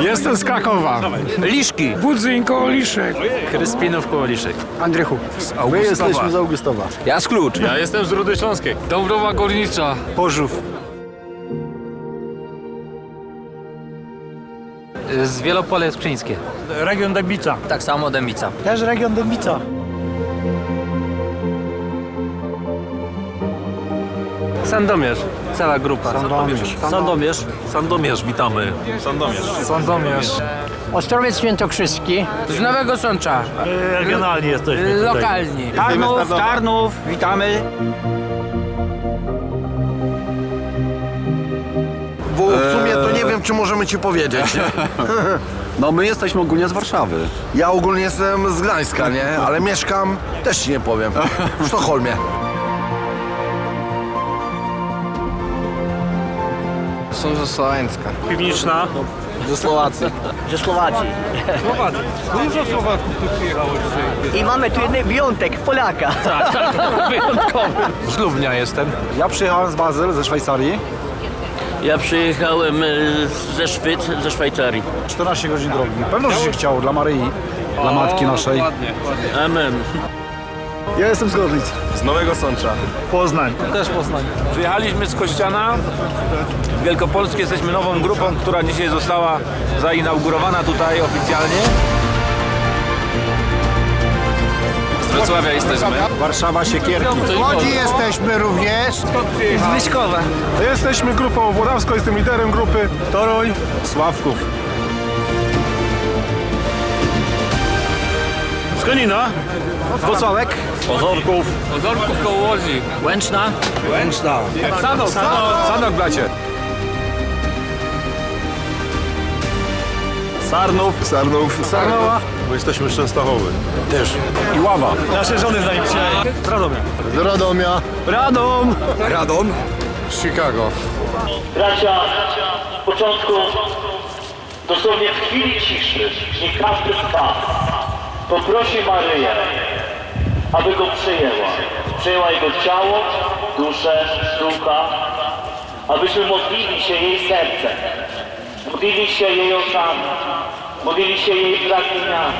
Jestem z Krakowa. Liszki. Budzyn koło Liszek. Kryspinów koło Liszek. Andrychu. My jesteśmy z Augustowa. Ja z Klucz. Ja jestem z Rudy Śląskiej. Dąbrowa Górnicza. Pożów. Z Wielopole Skrzyńskie. Region Dębica. Tak samo Dębica. Też region Dębica. Sandomierz. Cała grupa. Sandomierz. Sandomierz. Sandomierz, witamy. Sandomierz. Sandomierz. Ostrowiec Świętokrzyski. Z Nowego Sącza, Regionalnie jesteśmy tutaj. lokalni. Tarnów, Tarnów, witamy. Bo w sumie to nie wiem, czy możemy ci powiedzieć. No my jesteśmy ogólnie z Warszawy. Ja ogólnie jestem z Gdańska, nie? Ale mieszkam, też ci nie powiem, w Sztokholmie. Są ze Słoweńska. Piwniczna. Ze Słowacji. Ze Słowacji. Dużo Słowaków tu przyjechało dzisiaj. I mamy tu jeden wyjątek, Polaka. Z Lubnia jestem. Ja przyjechałem z Bazyl, ze Szwajcarii. Ja przyjechałem e, ze Szwyc, ze Szwajcarii. 14 godzin drogi. Pewno, że się chciało dla Maryi, dla matki naszej. Amen. Ja jestem z Gorlic. Z Nowego Sącza. Poznań. Też Poznań. Przyjechaliśmy z Kościana. Wielkopolskie jesteśmy nową grupą, która dzisiaj została zainaugurowana tutaj oficjalnie. Z Wrocławia jesteśmy. Warszawa, Siekierki. Łodzi jesteśmy również. Z Wyszkowa. Jesteśmy grupą włodawską, jestem liderem grupy. Toruń, Sławków. Z Konina. Włocławek. Pozorków. Ozorków koło Łodzi. Łęczna. Sanok, Sanok, Sanok bracie. Sarnów. Sarnów. Sarnowa. Bo jesteśmy z Częstochowy. I Ława. Nasze żony z nami przyjechali. Z Radomia. Z Radomia. Radom. Radom. Chicago. Bracia, z początku, dosłownie w chwili ciszy, niech każdy z Was poprosi Maryję, aby go przyjęła. Przyjęła jego ciało, duszę, ducha, abyśmy modlili się jej sercem, modlili się jej oczami, modlili się jej pragnieniami.